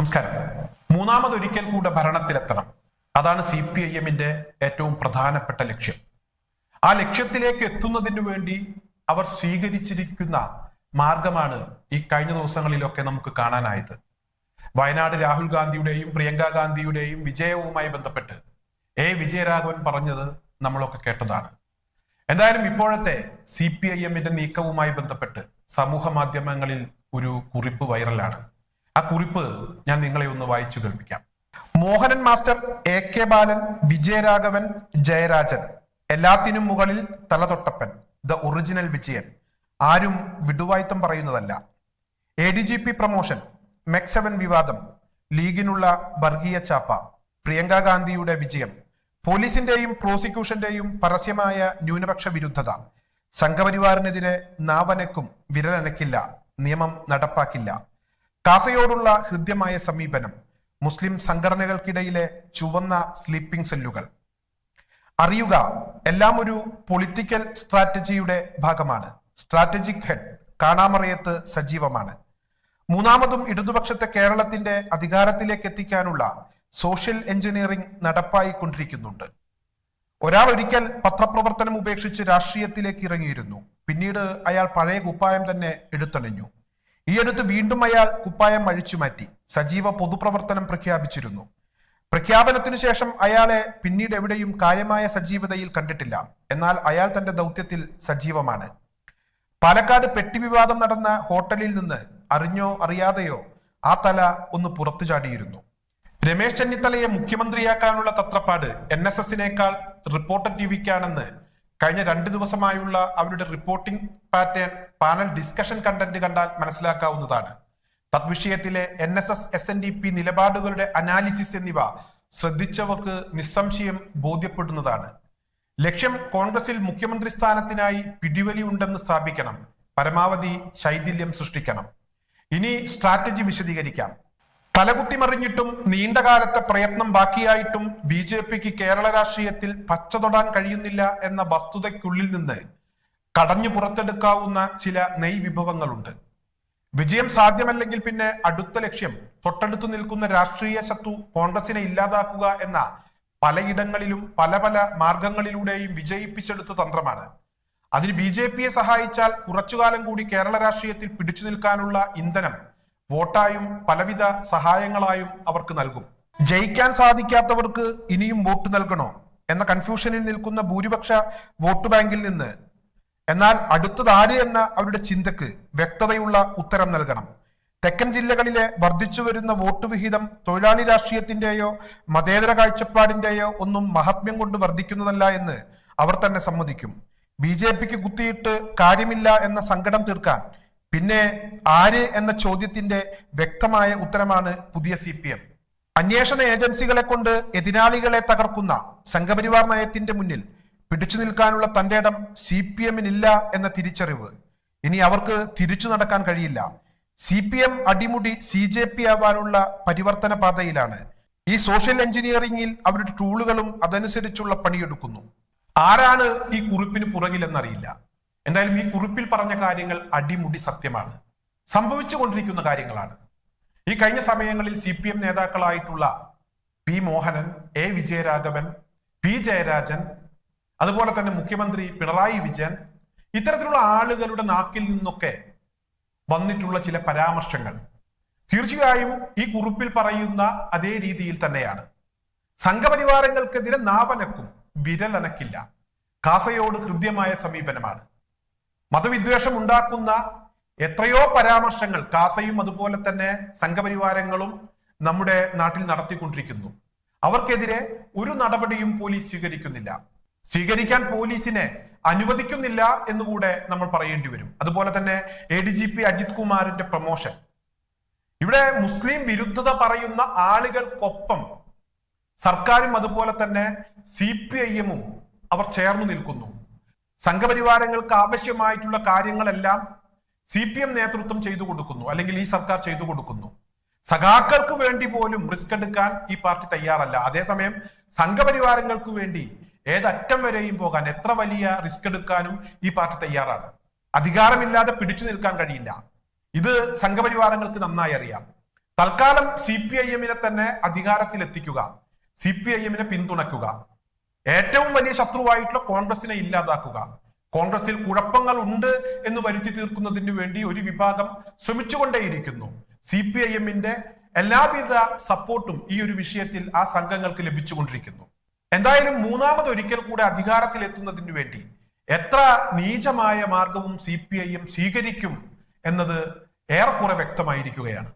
നമസ്കാരം. മൂന്നാമതൊരിക്കൽ കൂടെ ഭരണത്തിലെത്തണം. അതാണ് സി പി ഐ എമ്മിന്റെ ഏറ്റവും പ്രധാനപ്പെട്ട ലക്ഷ്യം. ആ ലക്ഷ്യത്തിലേക്ക് എത്തുന്നതിന് വേണ്ടി അവർ സ്വീകരിച്ചിരിക്കുന്ന മാർഗമാണ് ഈ കഴിഞ്ഞ ദിവസങ്ങളിലൊക്കെ നമുക്ക് കാണാനായത്. വയനാട് രാഹുൽ ഗാന്ധിയുടെയും പ്രിയങ്ക ഗാന്ധിയുടെയും വിജയവുമായി ബന്ധപ്പെട്ട് എ വിജയരാഘവൻ പറഞ്ഞത് നമ്മളൊക്കെ കേട്ടതാണ്. എന്തായാലും ഇപ്പോഴത്തെ സി പി ഐ എമ്മിന്റെ നീക്കവുമായി ബന്ധപ്പെട്ട് സമൂഹ മാധ്യമങ്ങളിൽ ഒരു കുറിപ്പ് വൈറലാണ്. ആ കുറിപ്പ് ഞാൻ നിങ്ങളെ ഒന്ന് വായിച്ചു കേൾപ്പിക്കാം. Mohanan master A K Balan Vijayaraghavan Jayarajan. എല്ലാത്തിനും മുകളിൽ തലതൊട്ടപ്പൻ ദ ഒറിജിനൽ വിജയൻ. ആരും വിടുവായ്ത്തം പറയുന്നതല്ല. A D G P promotion മെക്സവൻ വിവാദം ലീഗിനുള്ള വർഗീയ ചാപ്പ പ്രിയങ്ക ഗാന്ധിയുടെ വിജയം പോലീസിന്റെയും പ്രോസിക്യൂഷന്റെയും പരസ്യമായ ന്യൂനപക്ഷ വിരുദ്ധത സംഘപരിവാറിനെതിരെ നാവനക്കും വിരലനക്കില്ല നിയമം നടപ്പാക്കില്ല. കാസയോടുള്ള ഹൃദ്യമായ സമീപനം മുസ്ലിം സംഘടനകൾക്കിടയിലെ ചുവന്ന സ്ലീപ്പിംഗ് സെല്ലുകൾ. അറിയുക എല്ലാം ഒരു പൊളിറ്റിക്കൽ സ്ട്രാറ്റജിയുടെ ഭാഗമാണ്. സ്ട്രാറ്റജിക് ഹെഡ് കാണാമറയത്ത് സജീവമാണ്. മൂന്നാമതും ഇടതുപക്ഷത്തെ കേരളത്തിന്റെ അധികാരത്തിലേക്ക് എത്തിക്കാനുള്ള സോഷ്യൽ എഞ്ചിനീയറിംഗ് നടപ്പായിക്കൊണ്ടിരിക്കുന്നുണ്ട്. ഒരാൾ ഒരിക്കൽ പത്രപ്രവർത്തനം ഉപേക്ഷിച്ച് രാഷ്ട്രീയത്തിലേക്ക് ഇറങ്ങിയിരുന്നു. പിന്നീട് അയാൾ പഴയ കുപ്പായം തന്നെ എടുത്തണിഞ്ഞു. ഈ അടുത്ത് വീണ്ടും അയാൾ കുപ്പായം അഴിച്ചു മാറ്റി. സജീവ പൊതുപ്രവർത്തനം പ്രഖ്യാപിച്ചിരുന്നു. പ്രഖ്യാപനത്തിനു ശേഷം അയാളെ പിന്നീട് എവിടെയും കാര്യമായ സജീവതയിൽ കണ്ടിട്ടില്ല. എന്നാൽ അയാൾ തന്റെ ദൗത്യത്തിൽ സജീവമാണ്. പാലക്കാട് പെട്ടി വിവാദം നടന്ന ഹോട്ടലിൽ നിന്ന് അറിഞ്ഞോ അറിയാതെയോ ആ തല ഒന്ന് പുറത്തു ചാടിയിരുന്നു. രമേശ് ചെന്നിത്തലയെ മുഖ്യമന്ത്രിയാക്കാനുള്ള തത്രപ്പാട് എൻ എസ് എസിനേക്കാൾ റിപ്പോർട്ടർ ടിവിക്കാണെന്ന് കഴിഞ്ഞ രണ്ട് ദിവസമായുള്ള അവരുടെ reporting pattern panel discussion content കണ്ടാൽ മനസ്സിലാക്കാവുന്നതാണ്. തദ്വിഷയത്തിലെ N S S S N D P നിലപാടുകളുടെ analysis എന്നിവ ശ്രദ്ധിച്ചവർക്ക് നിസ്സംശയം ബോധ്യപ്പെടുന്നതാണ്. ലക്ഷ്യം കോൺഗ്രസിൽ മുഖ്യമന്ത്രി സ്ഥാനത്തിനായി പിടിവലി ഉണ്ടെന്ന് സ്ഥാപിക്കണം. പരമാവധി ശൈഥില്യം സൃഷ്ടിക്കണം. ഇനി സ്ട്രാറ്റജി വിശദീകരിക്കാം. തലകുത്തി മറിഞ്ഞിട്ടും നീണ്ടകാലത്തെ പ്രയത്നം ബാക്കിയായിട്ടും ബി ജെ പിക്ക് കേരള രാഷ്ട്രീയത്തിൽ പച്ച തൊടാൻ കഴിയുന്നില്ല എന്ന വസ്തുതയ്ക്കുള്ളിൽ നിന്ന് കടഞ്ഞു പുറത്തെടുക്കാവുന്ന ചില നെയ് വിഭവങ്ങളുണ്ട് വിജയം സാധ്യമല്ലെങ്കിൽ പിന്നെ അടുത്ത ലക്ഷ്യം തൊട്ടടുത്തു നിൽക്കുന്ന രാഷ്ട്രീയ ശത്രു കോൺഗ്രസിനെ ഇല്ലാതാക്കുക എന്ന പലയിടങ്ങളിലും പല പല മാർഗങ്ങളിലൂടെയും വിജയിപ്പിച്ചെടുത്ത തന്ത്രമാണ്. അതിന് ബി സഹായിച്ചാൽ കുറച്ചുകാലം കൂടി കേരള രാഷ്ട്രീയത്തിൽ പിടിച്ചു നിൽക്കാനുള്ള ഇന്ധനം വോട്ടായും പലവിധ സഹായങ്ങളായും അവർക്ക് നൽകും. ജയിക്കാൻ സാധിക്കാത്തവർക്ക് ഇനിയും വോട്ട് നൽകണോ എന്ന കൺഫ്യൂഷനിൽ നിൽക്കുന്ന ഭൂരിപക്ഷ വോട്ട് ബാങ്കിൽ നിന്ന്. എന്നാൽ അടുത്തത് ആര് എന്ന അവരുടെ ചിന്തക്ക് വ്യക്തതയുള്ള ഉത്തരം നൽകണം. തെക്കൻ ജില്ലകളിലെ വർദ്ധിച്ചു വരുന്ന വോട്ട് വിഹിതം തൊഴിലാളി രാഷ്ട്രീയത്തിന്റെയോ മതേതര കാഴ്ചപ്പാടിന്റെയോ ഒന്നും മഹാത്മ്യം കൊണ്ട് വർദ്ധിക്കുന്നതല്ല എന്ന് അവർ തന്നെ സമ്മതിക്കും. ബി ജെ പിക്ക് കുത്തിയിട്ട് കാര്യമില്ല എന്ന സങ്കടം തീർക്കാൻ പിന്നെ ആര് എന്ന ചോദ്യത്തിന്റെ വ്യക്തമായ ഉത്തരമാണ് പുതിയ സി പി എം. അന്വേഷണ ഏജൻസികളെ കൊണ്ട് എതിരാളികളെ തകർക്കുന്ന സംഘപരിവാർ നയത്തിന്റെ മുന്നിൽ പിടിച്ചു നിൽക്കാനുള്ള തന്റെ ഇടം സി പി എമ്മിനില്ല എന്ന തിരിച്ചറിവ്. ഇനി അവർക്ക് തിരിച്ചു നടക്കാൻ കഴിയില്ല. സി പി എം അടിമുടി സി ജെ പി ആവാനുള്ള പരിവർത്തന പാതയിലാണ്. ഈ സോഷ്യൽ എഞ്ചിനീയറിംഗിൽ അവരുടെ ടൂളുകളും അതനുസരിച്ചുള്ള പണിയെടുക്കുന്നു. ആരാണ് ഈ കുറിപ്പിന് പുറകിലെന്നറിയില്ല. എന്തായാലും ഈ കുറിപ്പിൽ പറഞ്ഞ കാര്യങ്ങൾ അടിമുടി സത്യമാണ്. സംഭവിച്ചുകൊണ്ടിരിക്കുന്ന കാര്യങ്ങളാണ്. ഈ കഴിഞ്ഞ സമയങ്ങളിൽ C P M നേതാക്കളായിട്ടുള്ള P Mohanan A Vijayaraghavan P Jayarajan അതുപോലെ തന്നെ മുഖ്യമന്ത്രി പിണറായി വിജയൻ ഇത്തരത്തിലുള്ള ആളുകളുടെ നാക്കിൽ നിന്നൊക്കെ വന്നിട്ടുള്ള ചില പരാമർശങ്ങൾ തീർച്ചയായും ഈ കുറിപ്പിൽ പറയുന്ന അതേ രീതിയിൽ തന്നെയാണ്. സംഘപരിവാരങ്ങൾക്കെതിരെ നാവനക്കും വിരലനക്കില്ല. കാസയോട് ഹൃദ്യമായ സമീപനമാണ്. മതവിദ്വേഷം ഉണ്ടാക്കുന്ന എത്രയോ പരാമർശങ്ങൾ കാസയും അതുപോലെ തന്നെ സംഘപരിവാരങ്ങളും നമ്മുടെ നാട്ടിൽ നടത്തിക്കൊണ്ടിരിക്കുന്നു. അവർക്കെതിരെ ഒരു നടപടിയും പോലീസ് സ്വീകരിക്കുന്നില്ല. സ്വീകരിക്കാൻ പോലീസിനെ അനുവദിക്കുന്നില്ല എന്നുകൂടെ നമ്മൾ പറയേണ്ടി വരും. അതുപോലെ തന്നെ A D G P Ajith കുമാറിന്റെ പ്രൊമോഷൻ. ഇവിടെ മുസ്ലിം വിരുദ്ധത പറയുന്ന ആളുകൾക്കൊപ്പം സർക്കാരും അതുപോലെ തന്നെ സി പി ഐ എമ്മും അവർ ചേർന്ന് നിൽക്കുന്നു. സംഘപരിവാരങ്ങൾക്ക് ആവശ്യമായിട്ടുള്ള കാര്യങ്ങളെല്ലാം സി പി എം നേതൃത്വം ചെയ്തു കൊടുക്കുന്നു അല്ലെങ്കിൽ ഈ സർക്കാർ ചെയ്തു കൊടുക്കുന്നു. സഖാക്കൾക്ക് വേണ്ടി പോലും റിസ്ക് എടുക്കാൻ ഈ പാർട്ടി തയ്യാറല്ല. അതേസമയം സംഘപരിവാരങ്ങൾക്ക് വേണ്ടി ഏതറ്റം വരെയും പോകാൻ എത്ര വലിയ റിസ്ക് എടുക്കാനും ഈ പാർട്ടി തയ്യാറാണ്. അധികാരമില്ലാതെ പിടിച്ചു നിൽക്കാൻ കഴിയില്ല. ഇത് സംഘപരിവാരങ്ങൾക്ക് നന്നായി അറിയാം. തൽക്കാലം സി പി ഐ എമ്മിനെ തന്നെ അധികാരത്തിലെത്തിക്കുക സി പി ഐ എമ്മിനെ പിന്തുണയ്ക്കുക. ഏറ്റവും വലിയ ശത്രുവായിട്ടുള്ള കോൺഗ്രസിനെ ഇല്ലാതാക്കുക. കോൺഗ്രസിൽ കുഴപ്പങ്ങൾ ഉണ്ട് എന്ന് വരുത്തി തീർക്കുന്നതിന് വേണ്ടി ഒരു വിഭാഗം ശ്രമിച്ചുകൊണ്ടേയിരിക്കുന്നു. സി പി ഐ എമ്മിന്റെ എല്ലാവിധ സപ്പോർട്ടും ഈ ഒരു വിഷയത്തിൽ ആ സംഘങ്ങൾക്ക് ലഭിച്ചുകൊണ്ടിരിക്കുന്നു. എന്തായാലും മൂന്നാമത് ഒരിക്കൽ കൂടെ അധികാരത്തിൽ എത്തുന്നതിന് വേണ്ടി എത്ര നീചമായ മാർഗവും സി പി ഐ എം സ്വീകരിക്കും എന്നത് ഏറെക്കുറെ വ്യക്തമായിരിക്കുകയാണ്.